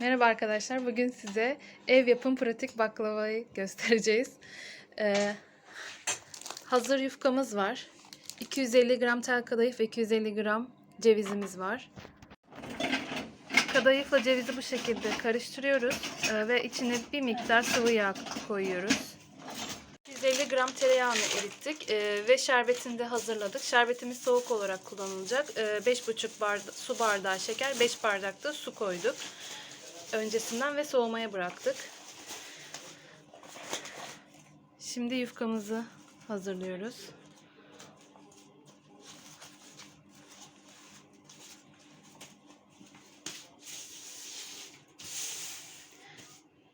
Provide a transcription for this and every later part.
Merhaba arkadaşlar. Bugün size ev yapım pratik baklavayı göstereceğiz. Ee, hazır yufkamız var. 250 gram tel kadayıf ve 250 gram cevizimiz var. Kadayıfla cevizi bu şekilde karıştırıyoruz ee, ve içine bir miktar sıvı yağ koyuyoruz. 150 gram tereyağını erittik ee, ve şerbetini de hazırladık. Şerbetimiz soğuk olarak kullanılacak. Ee, 5,5 barda su bardağı şeker, 5 bardak da su koyduk öncesinden ve soğumaya bıraktık. Şimdi yufkamızı hazırlıyoruz.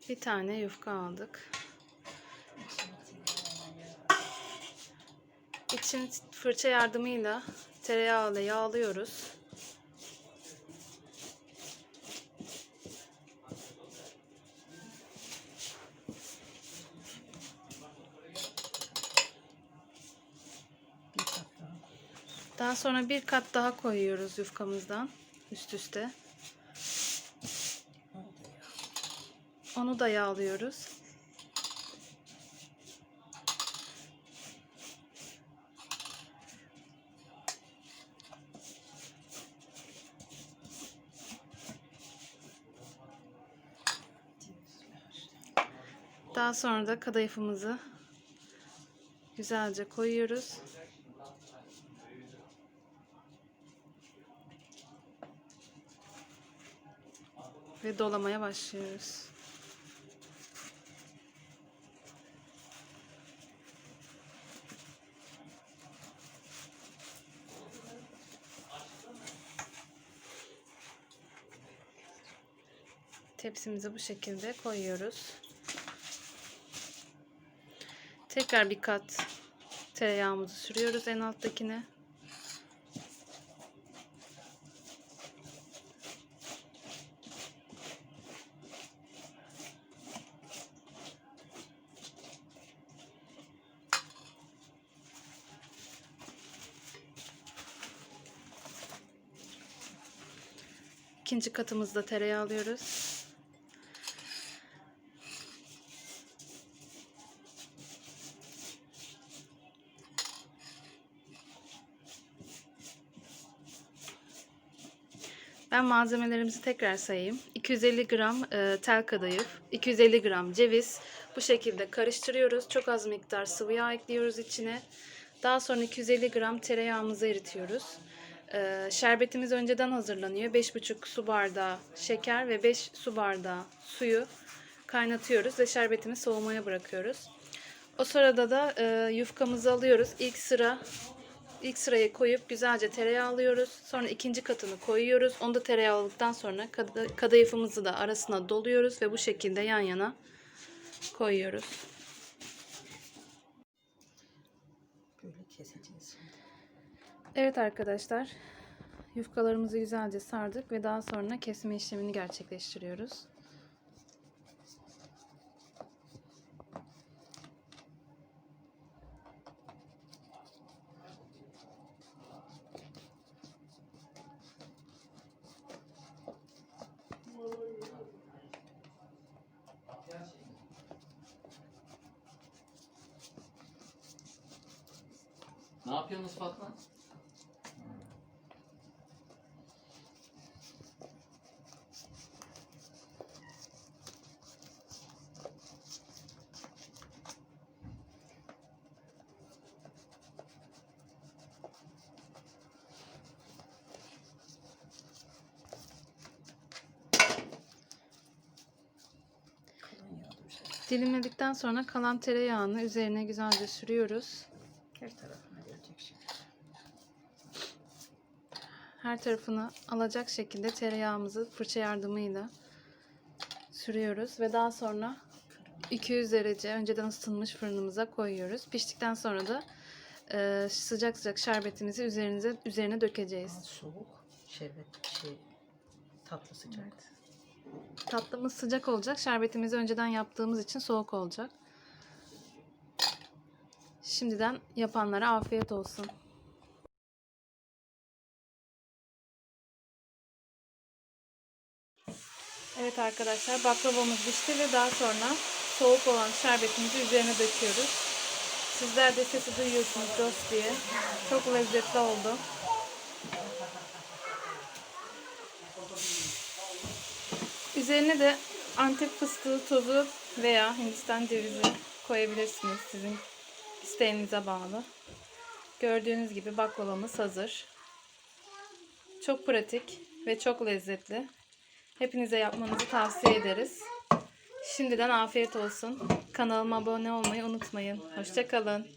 Bir tane yufka aldık. İçin fırça yardımıyla tereyağıyla yağlıyoruz. Daha sonra bir kat daha koyuyoruz yufkamızdan üst üste. Onu da yağlıyoruz. Daha sonra da kadayıfımızı güzelce koyuyoruz. Ve dolamaya başlıyoruz. Tepsimizi bu şekilde koyuyoruz. Tekrar bir kat tereyağımızı sürüyoruz en alttakine. İkinci katımızda tereyağı alıyoruz. Ben malzemelerimizi tekrar sayayım. 250 gram e, tel kadayıf, 250 gram ceviz. Bu şekilde karıştırıyoruz. Çok az miktar sıvı yağ ekliyoruz içine. Daha sonra 250 gram tereyağımızı eritiyoruz. Ee, şerbetimiz önceden hazırlanıyor. 5,5 su bardağı şeker ve 5 su bardağı suyu kaynatıyoruz ve şerbetimi soğumaya bırakıyoruz. O sırada da e, yufkamızı alıyoruz. İlk sıra ilk sıraya koyup güzelce tereyağı alıyoruz. Sonra ikinci katını koyuyoruz. Onu da tereyağı aldıktan sonra kad- kadayıfımızı da arasına doluyoruz ve bu şekilde yan yana koyuyoruz. Böyle keseceğiz şimdi. Evet arkadaşlar, yufkalarımızı güzelce sardık ve daha sonra kesme işlemini gerçekleştiriyoruz. Ne yapıyorsunuz Fatma? Dilimledikten sonra kalan tereyağını üzerine güzelce sürüyoruz. Her tarafına gelecek şimdi. Her tarafını alacak şekilde tereyağımızı fırça yardımıyla sürüyoruz ve daha sonra 200 derece önceden ısıtılmış fırınımıza koyuyoruz. Piştikten sonra da e, sıcak sıcak şerbetimizi üzerinize üzerine dökeceğiz. Soğuk, şerbet şey tatlı sıcak. Tatlımız sıcak olacak. Şerbetimizi önceden yaptığımız için soğuk olacak. Şimdiden yapanlara afiyet olsun. Evet arkadaşlar baklavamız pişti ve daha sonra soğuk olan şerbetimizi üzerine döküyoruz. Sizler de sesi duyuyorsunuz Jos diye. Çok lezzetli oldu. Üzerine de antep fıstığı tozu veya hindistan cevizi koyabilirsiniz sizin isteğinize bağlı. Gördüğünüz gibi baklavamız hazır. Çok pratik ve çok lezzetli. Hepinize yapmanızı tavsiye ederiz. Şimdiden afiyet olsun. Kanalıma abone olmayı unutmayın. Hoşçakalın.